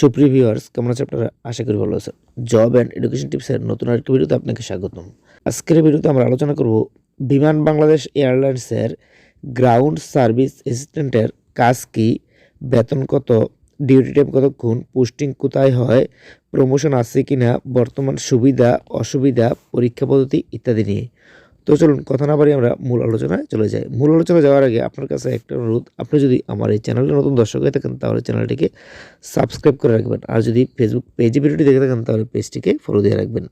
সুপ্রিয় ভিউয়ার্স, কেমন আছে আপনারা? আশা করি ভালো আছেন। জব অ্যান্ড এডুকেশন টিপসের নতুন আরেকটি ভিডিওতে আপনাকে স্বাগতম। আজকের ভিডিওতে আমরা আলোচনা করব বিমান বাংলাদেশ এয়ারলাইন্সের গ্রাউন্ড সার্ভিস অ্যাসিস্ট্যান্টের কাজ কি, বেতন কত ডিউটি টাইম কতক্ষণ পোস্টিং কোথায় হয় প্রমোশন আছে কি না বর্তমান সুবিধা, অসুবিধা, পরীক্ষা পদ্ধতি ইত্যাদি নিয়ে। তো চলুন, কথা না বাড়ি আমরা মূল আলোচনায় চলে যাই। মূল আলোচনা যাওয়ার আগে আপনার কাছে একটা অনুরোধ। আপনি যদি আমার এই চ্যানেলে নতুন দর্শক হয়ে থাকেন, তাহলে চ্যানেলটিকে সাবস্ক্রাইব করে রাখবেন। আর যদি ফেসবুক পেজে ভিডিওটি দেখে থাকেন, তাহলে পেজটিকে ফলো দিয়ে রাখবেন।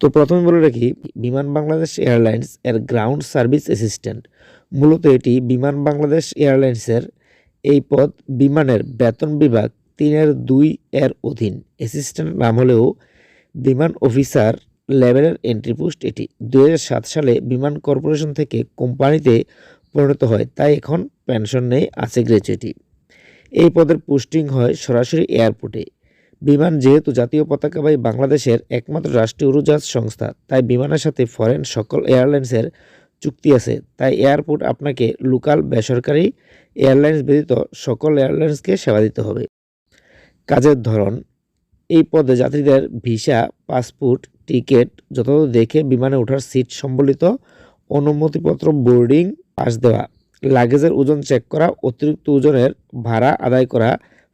তো প্রথমে বলে রাখি, বিমান বাংলাদেশ এয়ারলাইন্স এর গ্রাউন্ড সার্ভিস অ্যাসিস্ট্যান্ট মূলত এটি বিমান বাংলাদেশ এয়ারলাইন্সের এই পদ বিমানের বেতন বিভাগ তিনের দুই এর অধীন। অ্যাসিস্ট্যান্ট নাম হলেও বিমান অফিসার লেভেলের এন্ট্রি পোস্ট এটি দু হাজার সাত সালে বিমান কর্পোরেশন থেকে কোম্পানিতে পরিণত হয়, তাই এখন পেনশন নেই, আছে গ্র্যাচুইটি এই পদের পোস্টিং হয় সরাসরি এয়ারপোর্টে বিমান যেহেতু জাতীয় পতাকাবাহী বাংলাদেশের একমাত্র রাষ্ট্রীয় উড়োজাহাজ সংস্থা, তাই বিমানের সাথে ফরেন সকল এয়ারলাইন্সের চুক্তি আছে। তাই এয়ারপোর্ট আপনাকে লোকাল বেসরকারি এয়ারলাইন্স ব্যতীত সকল এয়ারলাইন্সকে সেবা দিতে হবে। কাজের ধরন, এই পদে যাত্রীদের ভিসা পাসপোর্ট টিকিট যথাযথ দেখে বিমানে ওঠার সিট সম্বলিত অনুমতিপত্র বোর্ডিং পাস দেওয়া, লাগেজের ওজন চেক করা, অতিরিক্ত ওজনের ভাড়া আদায় করা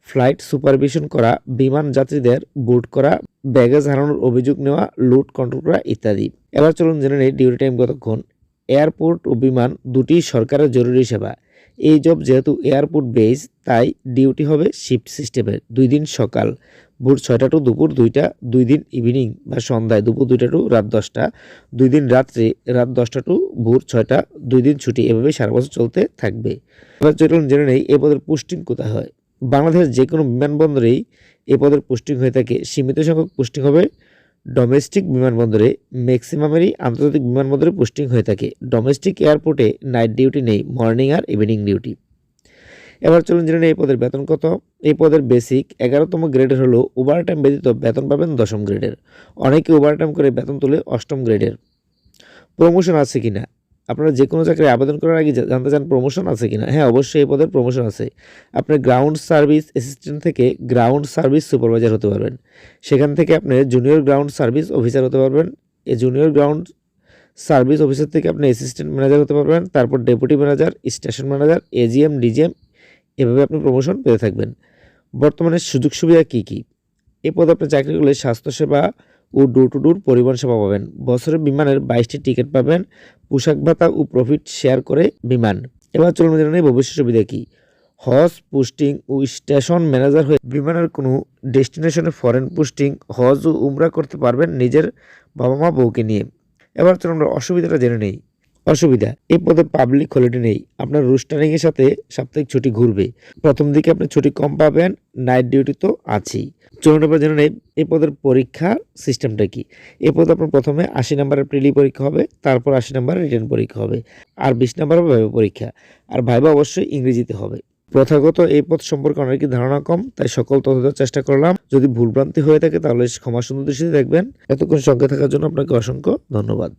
ফ্লাইট সুপারভিশন করা, বিমান যাত্রীদের বুট করা ব্যাগেজ হারানোর অভিযোগ নেওয়া লুট কন্ট্রোল করা ইত্যাদি। এবার চলুন জেনে নেই ডিউটি টাইম কতক্ষণ। এয়ারপোর্ট ও বিমান দুটি সরকারের জরুরি সেবা। এই জব যেহেতু এয়ারপোর্ট বেস তাই ডিউটি হবে শিফট সিস্টেমের দুই দিন সকাল। ভোর ছয়টা টু দুপুর দুইটা, দুই দিন ইভিনিং বা সন্ধ্যায়, দুপুর দুইটা টু রাত দশটা, দুই দিন রাত্রে রাত দশটা টু ভোর ছয়টা, দুই দিন ছুটি এভাবে সারা বছর চলতে থাকবে। এবার চলুন জেনে নেই এ পদের পোস্টিং কোথায় হয়। বাংলাদেশের যে কোনো বিমানবন্দরেই এ পদের পোস্টিং হয়ে থাকে। সীমিত সংখ্যক পোস্টিং হবে ডোমেস্টিক বিমানবন্দরে। ম্যাক্সিমামেরই আন্তর্জাতিক বিমানবন্দরে পোস্টিং হয়ে থাকে। ডোমেস্টিক এয়ারপোর্টে নাইট ডিউটি নেই, মর্নিং আর ইভিনিং ডিউটি। এবার চলুন জেনে এই পদের বেতন কত। এই পদের বেসিক এগারোতম গ্রেডের হলো ওভার টাইম ব্যতীত বেতন পাবেন দশম গ্রেডের অনেকে ওভার টাইম করে বেতন তোলে অষ্টম গ্রেডের প্রমোশন আছে কি না আপনারা যে কোনো চাকরি আবেদন করার আগে জানতে চান প্রমোশন আছে কিনা? হ্যাঁ অবশ্যই এই পদের প্রমোশন আছে। আপনি গ্রাউন্ড সার্ভিস অ্যাসিস্ট্যান্ট থেকে গ্রাউন্ড সার্ভিস সুপারভাইজার হতে পারবেন। সেখান থেকে আপনি জুনিয়র গ্রাউন্ড সার্ভিস অফিসার হতে পারবেন। এই জুনিয়র গ্রাউন্ড সার্ভিস অফিসার থেকে আপনি অ্যাসিস্ট্যান্ট ম্যানেজার হতে পারবেন। তারপর deputy manager station manager AGM DGM এভাবে আপনি প্রমোশন পেতে থাকবেন। বর্তমানে সুযোগ সুবিধা কী কী? এই পদে আপনি চাকরি করলে স্বাস্থ্যসেবা ও ডোর টু ডোর পরিবহন সেবা পাবেন। বছরে বিমানের বাইশটি টিকিট পাবেন। পোশাক ভাতা ও প্রফিট শেয়ার করে বিমান। এবার চলুন জেনে ভবিষ্যৎ সুবিধা কী। হজ পোস্টিং ও স্টেশন ম্যানেজার হয়ে বিমানের কোনো ডেস্টিনেশনে ফরেন পোস্টিং হজ ও উমরা করতে পারবেন নিজের বাবা মা বউকে নিয়ে। এবার চলুন আমরা অসুবিধাটা জেনে নেই। অসুবিধা। এ পদে পাবলিক হলিডে নেই। আপনার রুস্টারিং এর সাথে সাপ্তাহিক ছুটি ঘুরবে। প্রথম দিকে আপনি ছুটি কম পাবেন নাইট ডিউটি তো আছেই। চলুন এবার জেনে নেই এই পদের পরীক্ষা সিস্টেমটা কি? এ পদে আপনার প্রথমে আশি নম্বরের প্রিলি পরীক্ষা হবে, তারপর আশি নম্বরের রিটার্ন পরীক্ষা হবে, আর বিশ নম্বর হবে ভাইবা পরীক্ষা। আর ভাইবা অবশ্যই ইংরেজিতে হবে। প্রথাগত এই পদ সম্পর্কে অনেকের ধারণা কম, তাই সকল তথ্য চেষ্টা করলাম। যদি ভুলভ্রান্তি হয়ে থাকে, তাহলে ক্ষমা সুন্দর দৃষ্টিতে দেখবেন। এতক্ষণ সঙ্গে থাকার জন্য আপনাকে অসংখ্য ধন্যবাদ।